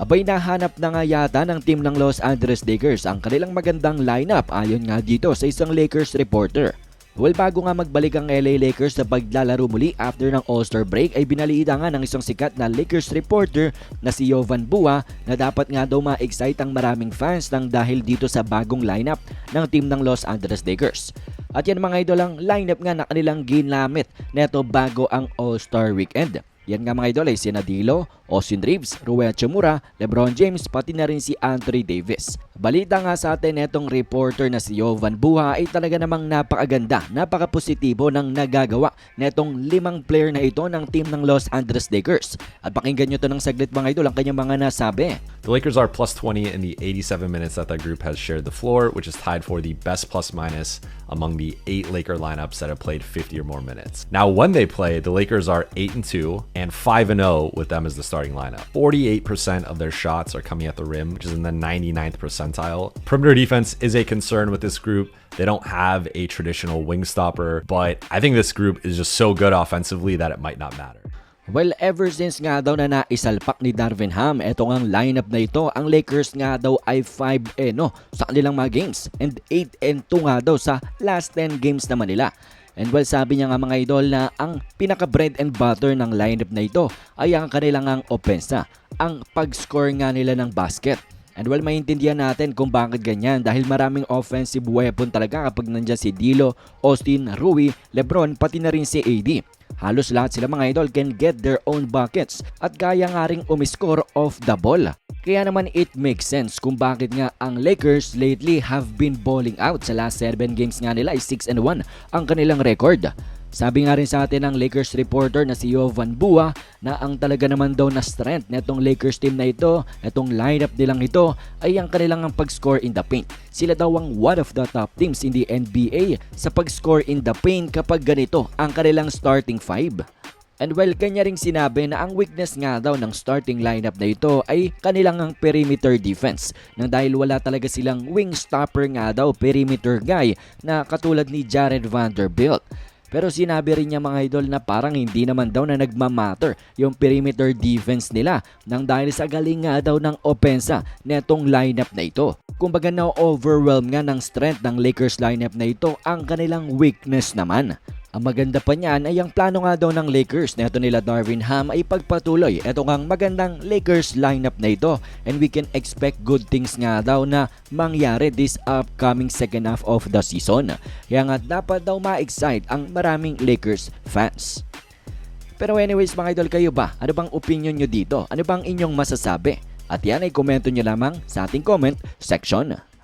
Abay nahanap na nga yata ng team ng Los Angeles Lakers ang kanilang magandang lineup ayon nga dito sa isang Lakers reporter. Well, bago nga magbalik ang LA Lakers sa paglalaro muli after ng All-Star break ay binalita nga ng isang sikat na Lakers reporter na si Jovan Bua na dapat nga daw ma-excite ang maraming fans nang dahil dito sa bagong lineup ng team ng Los Angeles Lakers. At yan mga idol ang lineup nga na kanilang ginamit neto bago ang All-Star weekend. Yan nga mga idol ay sina Dilo, Austin Reeves, Ruel Chamura, Lebron James pati na rin si Anthony Davis. Balita nga sa atin netong reporter na si Jovan Buha ay talaga namang napakaganda, napakapositibo ng nagagawa netong limang player na ito ng team ng Los Angeles Lakers. At pakinggan nyo to ng saglit mga idol ang kanyang mga nasabi. The Lakers are plus 20 in the 87 minutes that that group has shared the floor, which is tied for the best plus minus among the eight Laker lineups that have played 50 or more minutes. Now, when they play, the Lakers are 8 and 2 and 5 and 0 with them as the starting lineup. 48% of their shots are coming at the rim, which is in the 99th percentile. Perimeter defense is a concern with this group. They don't have a traditional wing stopper, but I think this group is just so good offensively that it might not matter. Well, ever since nga daw na naisalpak ni Darvin Ham, eto ang lineup na ito, ang Lakers nga daw ay 5 eh no sa kanilang mga games and 8 and 2 nga daw sa last 10 games naman nila. And well, sabi niya nga mga idol na ang pinaka bread and butter ng lineup na ito ay ang kanilang ang opensa, ang pag-score nga nila ng basket. And well, maintindihan natin kung bakit ganyan dahil maraming offensive weapon talaga kapag nandyan si Dilo, Austin, Rui, Lebron, pati na rin si AD. Halos lahat sila mga idol can get their own buckets at kaya nga ring umiscore off the ball. Kaya naman it makes sense kung bakit nga ang Lakers lately have been balling out sa last 7 games nga nila ay 6 and 1 ang kanilang record. Sabi nga rin sa atin ng Lakers reporter na si Jovan Bua na ang talaga naman daw na strength netong Lakers team na ito, netong lineup nilang ito ay ang kanilang ang pag-score in the paint. Sila daw ang one of the top teams in the NBA sa pag-score in the paint kapag ganito ang kanilang starting five. And well, kanya ring sinabi na ang weakness nga daw ng starting lineup na ito ay kanilang ang perimeter defense. Nang dahil wala talaga silang wing stopper nga daw, perimeter guy na katulad ni Jared Vanderbilt. Pero sinabi rin niya mga idol na parang hindi naman daw na nagmamatter yung perimeter defense nila nang dahil sa galing nga daw ng opensa netong lineup na ito. Kumbaga na overwhelm nga ng strength ng Lakers lineup na ito ang kanilang weakness naman. Ang maganda pa niyan ay ang plano nga daw ng Lakers neto nila Darvin Ham ay pagpatuloy ito ngang magandang Lakers lineup na ito and we can expect good things nga daw na mangyari this upcoming second half of the season. Kaya nga dapat daw ma-excite ang maraming Lakers fans. Pero anyways mga idol kayo ba? Ano bang opinion nyo dito? Ano bang inyong masasabi? At yan ay komento nyo lamang sa ating comment section.